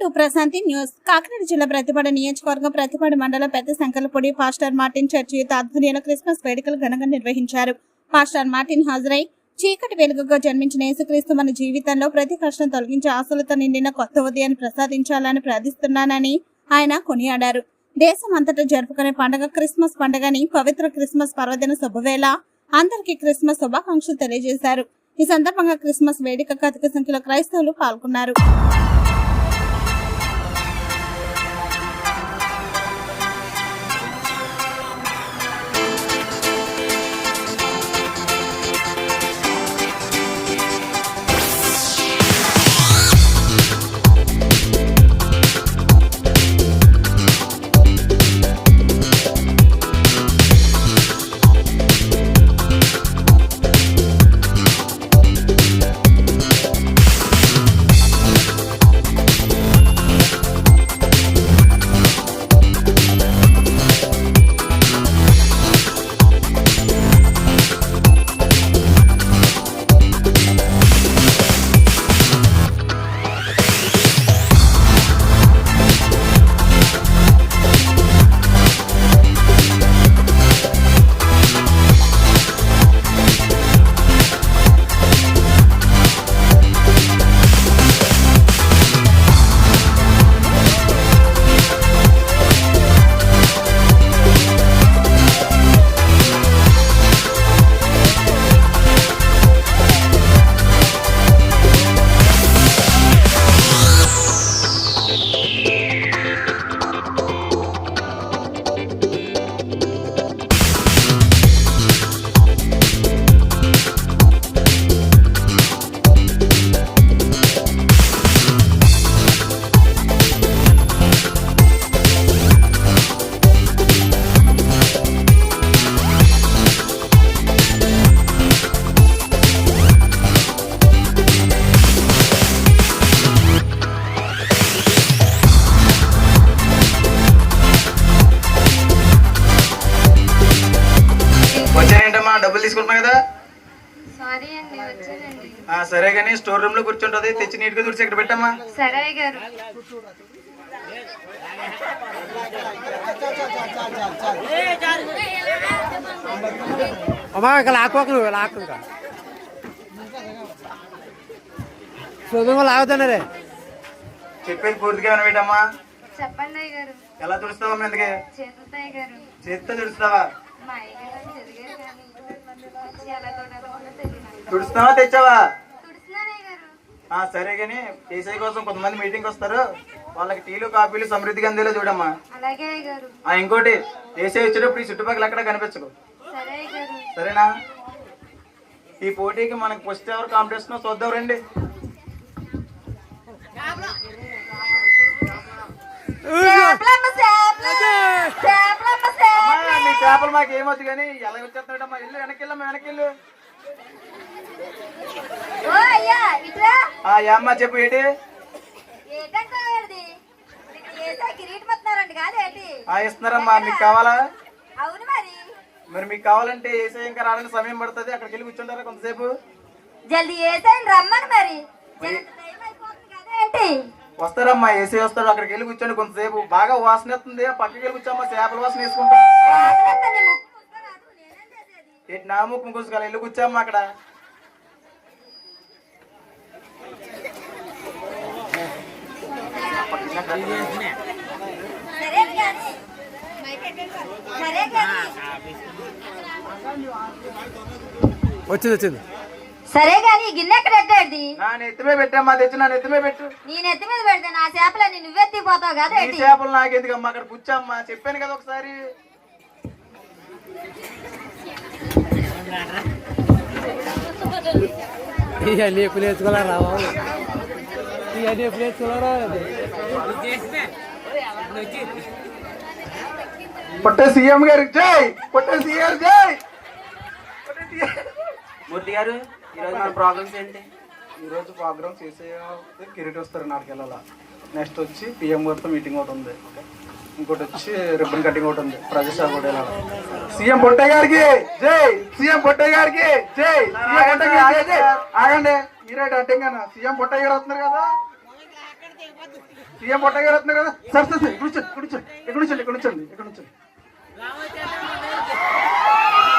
To Prashanti News. Kakinada జిల్లా ప్రతిపాడు నియోజకవర్గం ప్రతిపాడు మండలం Pedda Sankalapodi pastor Martin church ఆధ్వర్యంలో క్రిస్మస్ వేడుకలు ఘనంగా నిర్వహించారు. పాస్టర్ మార్టిన్ హాజరై చీకటి వెలుగుగా జన్మించిన యేసుక్రీస్తు మన జీవితంలో ప్రతి కష్టం తొలగించి ఆశలతో నిండిన కొత్త ఉదయాన్ని ప్రసాదించాలని ప్రార్థిస్తున్నానని ఆయన కొనియాడారు. దేశం అంతటా జరుపుకునే పండుగ క్రిస్మస్ పండుగని పవిత్ర క్రిస్మస్ పర్వదిన శుభవేళ అందరికీ క్రిస్మస్ శుభాకాంక్షలు తెలియజేశారు. ఈ సందర్భంగా క్రిస్మస్ వేడుకకు అధిక సంఖ్యలో క్రైస్తవులు పాల్గొన్నారు. సరే కానీ స్టోర్ రూమ్లో కూర్చుంటది తెచ్చి నీట్గా తుడిచి ఇక్కడ పెట్టమ్మా? సరే గారు. అమ్మా ఇంకా లాక్కోకు నువ్వు లాక్కు ఇంకా. సుధంగా లాగుతున్నారే చెప్పేది పూర్తిగా వినవేటమ్మా చెప్పండి గారు ఎలా తుడుస్తావమ్మా ఎందుకే? చేతితో తుడుస్తావా? మా అయ్య సరే కానీ ఏసఐ కోసం కొంతమంది మీటింగ్ వస్తారు. వాళ్ళకి టీలు కాఫీలు సమృద్ధిగా అందేలా చూడమ్మా. అలాగే అయ్య గారు. ఆ ఇంకోటి ఏసఐ వచ్చేటప్పుడు ఈ చుట్టుపక్కల ఎక్కడ కనిపించకు గారు. సరేనా? ఈ పోటీకి మనకి ఫస్ట్ ఎవరు కాంపిటీషన్ చూద్దాం రండి. అమ్మా, మీ చేపలు మాకు ఏమొద్దు కానీ ఎలా వచ్చేస్తాడమ్మా ఇల్లు వెనక్కి వెళ్ళమ్మా అమ్మ చెప్పు ఏంటి? ఏసా ఇస్తున్నారమ్మా మీకు కావాలా? మరి. మీకు కావాలంటే ఏసఐ ఇంకా రావడానికి సమయం పడుతుంది. అక్కడికి వెళ్ళి కూర్చుంటారా కొంతసేపు? జల్దీ ఏసాయిని రమ్మని మరి. వస్తారమ్మా ఏసీ వస్తాడు. అక్కడికి వెళ్ళి కూర్చోండి కొంతసేపు. బాగా వాసన వస్తుంది పక్కకి వెళ్ళి కూర్చోమ్మా చేపల వాసన వేసుకుంటా. ఏంటి నా ముక్కు ముక్కుసుకోవాలి వెళ్ళి కూర్చోమ్మా అక్కడ? వచ్చింది వచ్చింది. సరే కానీ ఈ గిన్నె ఎక్కడ పెట్టేది? నా నెత్తిమే పెట్టమ్మా తెచ్చి నా నెత్తిమే పెట్టు. నేను ఎత్తి మీద పెడితే నా చేపలని నువ్వెత్తిపోతావు కదా చేపలు నాకెందుకమ్మా? అక్కడ కూర్చోమ్మా చెప్పాను కదా ఒకసారి. ఇవన్నీ ఎప్పుడు నేర్చుకోవాలా రావా ఇవన్నీ ఎప్పుడు నేర్చుకోవాలా పుట్ట సీఎం గారికి జై! పుట్ట సీఎం జై. మూర్తి గారు ఈరోజు మన ప్రోగ్రామ్స్ ఏంటి? ఈరోజు ప్రోగ్రామ్ చేసే కిరీట్ వస్తారు వెళ్ళాలా నెక్స్ట్ వచ్చి పిఎం గారితో మీటింగ్ ఒకటి ఉంది. ఇంకోటి వచ్చి రిబ్బన్ కటింగ్ ఒకటి ఉంది. ప్రజెస్టార్ కూడా సీఎం పొట్టయ్య గారికి జై! సీఎం పొట్టయ్య గారికి జై! ఆగండి పొట్టయ్య గారికి జై. సీఎం పొట్టయ్య గారు వస్తున్నారు కదా? సీఎం పొట్టయ్య గారు వస్తున్నారు కదా? సార్ సార్ సార్ ఇక్కడ కూర్చోండి ఇక్కడ కూర్చోండి ఇక్కడ ఇక్కడ ఇక్కడ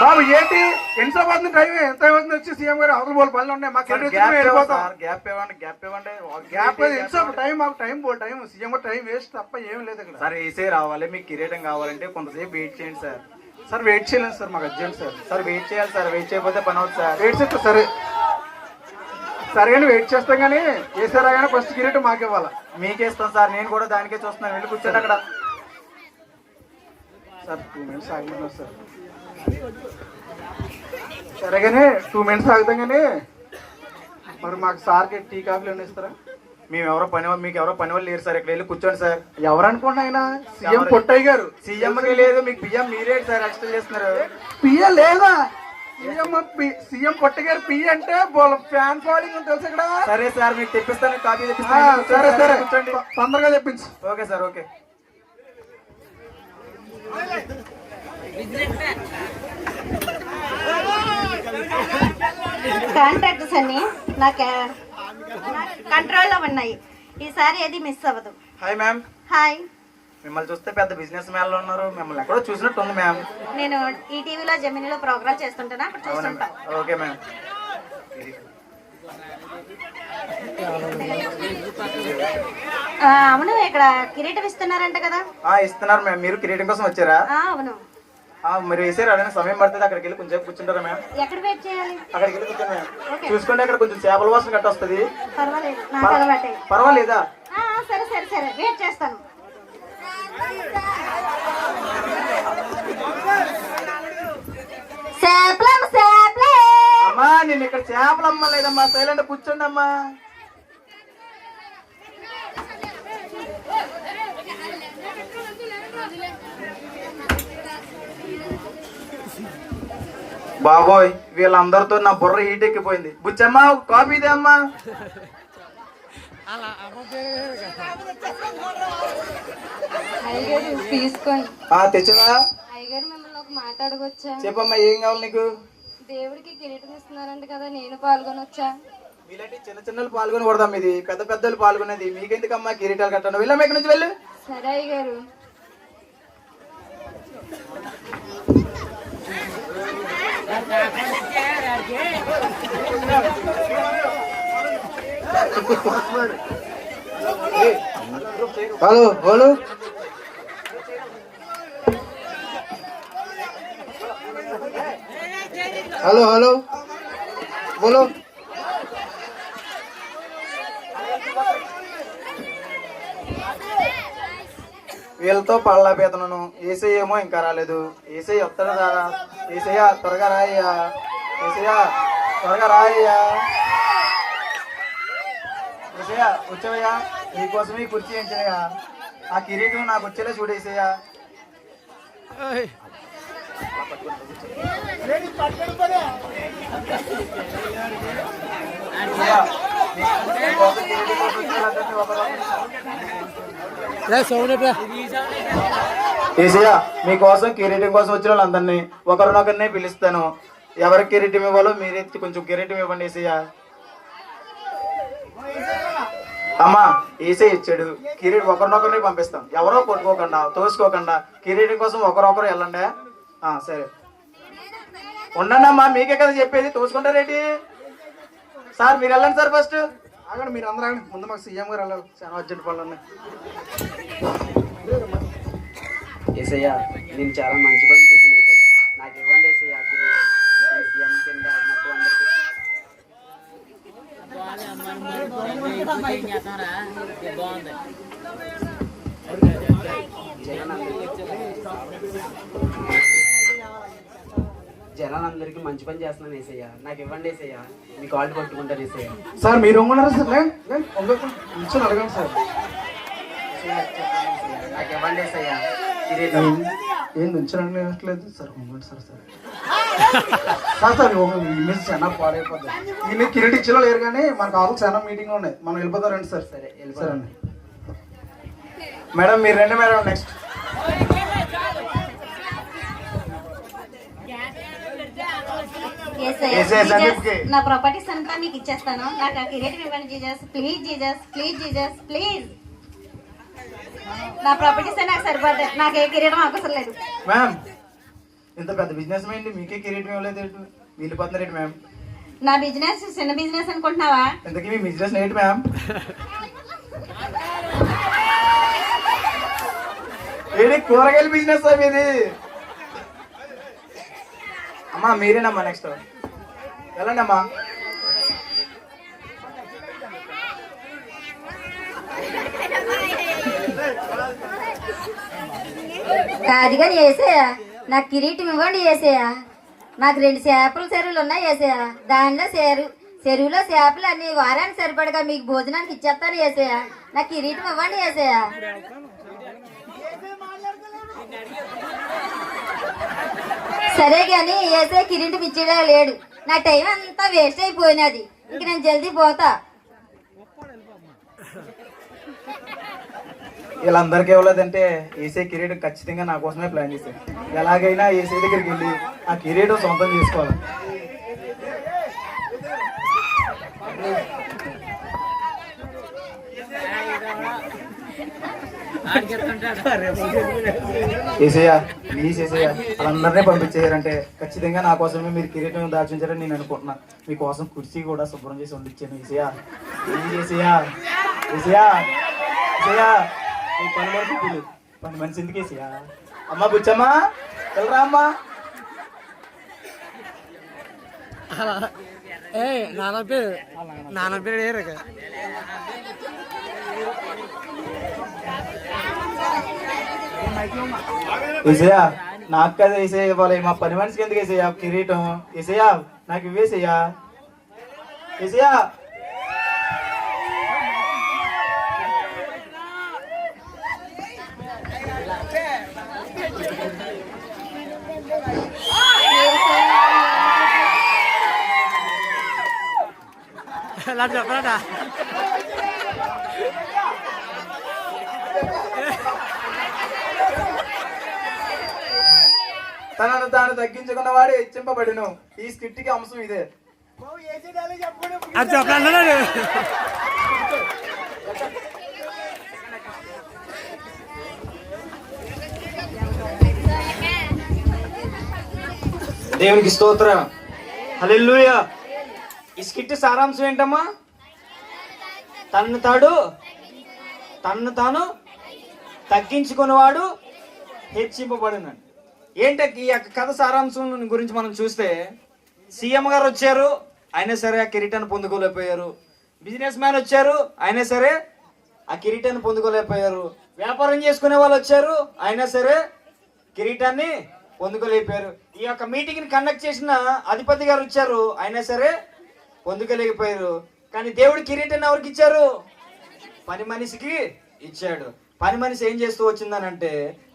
బాబు ఏంటి? ఎంతసేపు అవుతుంది టైం ఎంత అవుతుంది వచ్చి సీఎం గారు? అవతల పోలు పనులు ఉన్నాయి. మాకు ఎన్ని వచ్చినా మేము వెళ్ళిపోతాం? గ్యాప్ ఇవ్వండి గ్యాప్ ఇవ్వండి. గ్యాప్ ఎంతసేపు టైం మాకు టైం పో టైం సీఎం గారు టైం వేస్ట్ తప్ప ఏం లేదు ఇక్కడ. సార్ ఏసీ రావాలి మీకు కిరీటం కావాలంటే కొంతసేపు వెయిట్ చేయండి సార్. సార్ వెయిట్ చేయలేదు సార్ మాకు అర్జెంట్ సార్. సార్ వెయిట్ చేయాలి సార్ వెయిట్ చేయకపోతే పని అవుతుంది సార్. వెయిట్ చేస్తే సరే. సరే కానీ వెయిట్ చేస్తాం కానీ వేసారా కానీ ఫస్ట్ కిరీటం మాకు ఇవ్వాలా? మీకే ఇస్తాం సార్ నేను కూడా దానికే చూస్తున్నాను. వెళ్ళి కూర్చోండి అక్కడ. సార్ టూ మినిట్స్ ఆగమన్నారు సార్. సరే కానీ టూ మినిట్స్ ఆగుతాం కానీ మరి మాకు సార్కి టీ కాఫీలు ఏమైనా ఇస్తారా? మేము ఎవరో పని మీకు ఎవరో పని వాళ్ళు లేరు సార్ ఇక్కడ వెళ్ళి కూర్చోండి సార్. ఎవరు అనుకోండి ఆయన సీఎం? పొట్టయ్య గారు. సీఎంకి లేదు మీకు బియ్యం మీరే సార్ ఎక్స్ట్రా చేస్తున్నారు. పిఏ లేదా? సీఎం సీఎం పొట్టయ్య గారు పి అంటే ఫ్యాన్ ఫాలోయింగ్ తెలుసు ఇక్కడ. సరే సార్ మీకు తెప్పిస్తాను తెప్పిస్తాను. సరే సరే తొందరగా తెప్పించు. Okay sir okay. కాంట్రాక్ట్స్ అన్ని నాకు కంట్రోల్లో ఉన్నాయి. ఈసారి ఏది మిస్ అవ్వదు. హాయ్ మ్యామ్ హాయ్ మిమ్మల్ని చూస్తే పెద్ద బిజినెస్ మ్యాన్లో ఉన్నారు. మిమ్మల్ని ఎక్కడో చూసినట్టు ఉంది మ్యామ్ నేను ఈ టీవీలో జమినీలో ప్రోగ్రామ్ చేస్తుంటానా? అప్పుడు చూస్తుంటా. ఓకే మ్యామ్ అవును ఇక్కడ కిరీటం ఇస్తున్నారంట కదా. ఇస్తున్నారు మ్యామ్ మీరు కిరీటం కోసం వచ్చారా? అవును. మీరు వేసారు అదే సమయం పడుతుంది. అక్కడికి వెళ్ళి కొంచెం కూర్చుంటారా మ్యామ్ ఎక్కడ వెయిట్ చేయాలి? అక్కడికి వెళ్ళి కూర్చోండి మ్యామ్. చూసుకోండి అక్కడ కొంచెం చేపల వాసన గట్ట వస్తుంది. పర్వాలేదు. సరే సరే సరే. వెయిట్ చేస్తాను. అమ్మా నేను ఇక్కడ చేపలు అమ్మలేదమ్మా సైలెంట్ కూర్చోండి అమ్మా బాబోయ్ వీళ్ళందరితో నా బుర్ర హీట్ ఎక్కిపోయింది. బుచ్చమ్మా ఒక కాఫీ ఆ, తెచ్చవా అయ్యగారు మిమ్మల్ని ఒక మాట అడగొచ్చా? చెప్పమ్మా ఏం కావాలి నీకు? దేవుడికి కిరీటం ఇస్తున్నారంట కదా నేను పాల్గొనొచ్చా మీలాంటి చిన్న చిన్నలు పాల్గొనకూడదాం ఇది. పెద్ద పెద్దలు పాల్గొనేది. మీకెందుకమ్మా కిరీటాలు కట్టండి? వెళ్ళమ్మా ఇక్కడి నుంచి వెళ్ళు. సరే అయ్యగారు. హలో హలో హలో హలో బోలో వీళ్ళతో పళ్ళాపేతనను ఏసై ఏమో ఇంకా రాలేదు. ఏసై వస్తాడు రారా ఏసయ్య త్వరగా రాయ్యా. ఏసయ్య త్వరగా రాయ్యా. ఏసయ్య వచ్చావయ్యా నీకోసమే ఈ కుర్చీ ఎంచాయా ఆ కిరీటం నాకు వచ్చేలా చూడేసయ్యా. ఏసయ్య మీకోసం కిరీటం కోసం వచ్చిన వాళ్ళందరినీ ఒకరినొకరిని పిలుస్తాను. ఎవరి కిరీటం ఇవ్వాలో మీరే కొంచెం కిరీటం ఇవ్వండి ఏసయ్య. అమ్మా ఏసే ఇచ్చాడు. కిరీటం ఒకరినొకరిని పంపిస్తాం. ఎవరో కొట్టుకోకుండా తోసుకోకుండా కిరీటం కోసం ఒకరొకరు వెళ్ళండి. ఆ, సరే. ఉండండి అమ్మా మీకే కదా చెప్పేది. తోసుకుంటారేంటి సార్ మీరు వెళ్ళండి సార్ ఫస్ట్. ఆగండి మీరు అందరూ ఆగండి. ముందు మాకు సీఎం గారు వెళ్ళాలి. చాలా అర్జెంట్ పనులు ఉన్నాయి. ఏసయ్యా నేను చాలా మంచి పని జనాలందరికీ మంచి పని చేస్తున్నాను ఏసయ్యా. నాకు ఇవ్వండి ఏసయ్యా. మీ కాళ్ళు పట్టుకుంటాను ఏసయ్యా. సార్ మీరు ఒంగున్నారా సార్. నిల్చొని అడగండి సార్. నాకు ఇవ్వండి ఏసయ్యా. కిరీటం ఏం నుంచోని లేదు సార్. ఒంగండి సార్ సార్. ఈ ఇమేజ్ చాలా పాడైపోతుంది కిరీటి ఇచ్చిన లేరు కానీ మనకు ఆల్రెడీ చాలా మీటింగ్ ఉన్నాయి. మనం వెళ్ళిపోతాం రండి సార్. సరే. అండి. మేడం మీరు రండి మేడం నెక్స్ట్. నా ప్రాపర్టీస్ అంతా మీకు ఇచ్చేస్తాను. నాకు ఆ కిరీటం ఇవ్వండి Jesus please Jesus please Jesus please నా ప్రాపర్టీసే నాకు సరిపడ్డాయి నాకు ఏ కిరీటం అవసరం లేదు. మ్యామ్ ఇంత పెద్ద బిజినెస్ మైండ్ మీకే కిరీటం ఇవ్వలేదు ఏంటి? వీళ్ళు పడుతున్నారు మ్యామ్ నా బిజినెస్ చిన్న బిజినెస్ అనుకుంటున్నావా? ఇంతకీ మీ బిజినెస్ ఏంటి మ్యామ్ ఏంటి కూరగాయల బిజినెస్ ఇది అమ్మా మీరేనమ్మా నెక్స్ట్ వెళ్ళండి అమ్మా కానీ వేసేయా నాకు కిరీటం ఇవ్వండి వేసేయా నాకు రెండు చేపలు చెరువులు ఉన్నాయి వేసేయా దానిలో చెరువు చెరువులో చేపలు అన్ని వారానికి సరిపడగా మీకు భోజనానికి ఇచ్చేస్తాను వేసేయా నాకు కిరీటం ఇవ్వండి వేసేయా సరే కానీ వేసే కిరీటం ఇచ్చేలా లేడు. నా టైం అంతా వేస్ట్ అయిపోయినది. ఇంక నేను జల్దీ పోతా. వీళ్ళందరికీ ఇవ్వలేదంటే ఏసీ కిరీటం ఖచ్చితంగా నా కోసమే ప్లాన్ చేశారు. ఎలాగైనా ఏసీ దగ్గరికి వెళ్ళి ఆ కిరీటం సొంతం చేసుకోవాలి. ఏసయ్య ప్లీజ్ ఏసయ్య వాళ్ళందరినీ పంపించేయారంటే ఖచ్చితంగా నా కోసమే మీరు కిరీటం దాచించారని నేను అనుకుంటున్నా. మీకోసం కుర్చీ కూడా శుభ్రం చేసి వండిచ్చాను ఏసయ్య. ఏం ఏసయ్య ఏసయ్య ఏసయ్య. పని వరకు పిలు పని మనిషి ఎందుకు ఏసయ్య అమ్మ బుచ్చమ్మా వెళ్ళరా అమ్మా. ఏ నాన్న పేరు? నాన్న పేరు ఏరే కదా ఏసయ్య నాకు కదా ఏసయ్య ఇవ్వాలి. మా పని మనిషికి ఎందుకు ఏసయ్య? కిరీటం. ఏసయ్య నాకు ఇవ్వేసయ్యా. ఏసయ్య ఇలా చెప్పరాడా తనను తాను తగ్గించుకున్న వాడు హెచ్చింపబడిను. ఈ స్కిట్కి అంశం ఇదే. అది దేవునికి స్తోత్రం. హల్లెలూయా. ఈ స్కిట్ సారాంశం ఏంటమ్మా? తన్ను తాడు తన్ను తాను తగ్గించుకున్నవాడు హెచ్చింపబడిన ఏంట ఈ యొక్క కథ సారాంశం గురించి మనం చూస్తే సీఎం గారు వచ్చారు అయినా సరే ఆ కిరీటాన్ని పొందుకోలేకపోయారు. బిజినెస్ మ్యాన్ వచ్చారు అయినా సరే ఆ కిరీటాన్ని పొందుకోలేకపోయారు. వ్యాపారం చేసుకునే వాళ్ళు వచ్చారు అయినా సరే కిరీటాన్ని పొందుకోలేకపోయారు. ఈ యొక్క మీటింగ్ని కండక్ట్ చేసిన అధిపతి గారు వచ్చారు అయినా సరే పొందుకోలేకపోయారు. కానీ దేవుడు కిరీటాన్ని ఎవరికి ఇచ్చారు. పని మనిషికి ఇచ్చాడు. పని మనిషి ఏం చేస్తూ వచ్చిందనంటే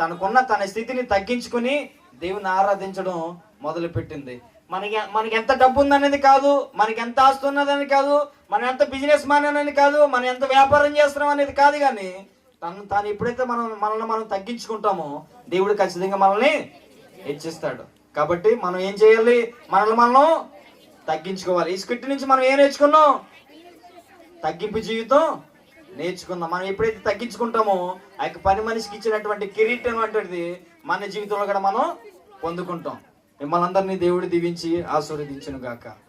తనకున్న తన స్థితిని తగ్గించుకుని దేవుని ఆరాధించడం మొదలు పెట్టింది మనకి మనకి ఎంత డబ్బు ఉందనేది కాదు మనకి ఎంత ఆస్తి ఉన్నదని కాదు మనం ఎంత బిజినెస్ మ్యాన్ అనేది కాదు మనం ఎంత వ్యాపారం చేస్తున్నాం అనేది కాదు కానీ తను తాను ఎప్పుడైతే మనం మనల్ని మనం తగ్గించుకుంటామో దేవుడు ఖచ్చితంగా మనల్ని హెచ్చిస్తాడు. కాబట్టి మనం ఏం చేయాలి? మనల్ని మనం తగ్గించుకోవాలి. ఈ స్క్రిప్ట్ నుంచి మనం ఏం నేర్చుకున్నాం? తగ్గింపు జీవితం నేర్చుకుందాం. మనం ఎప్పుడైతే తగ్గించుకుంటామో ఆ యొక్క పని మనిషికి ఇచ్చినటువంటి కిరీటం వంటిది మన జీవితంలో కూడా మనం పొందుకుంటాం. మిమ్మల్ని అందరినీ దేవుడు దీవించి ఆశీర్వదించును గాక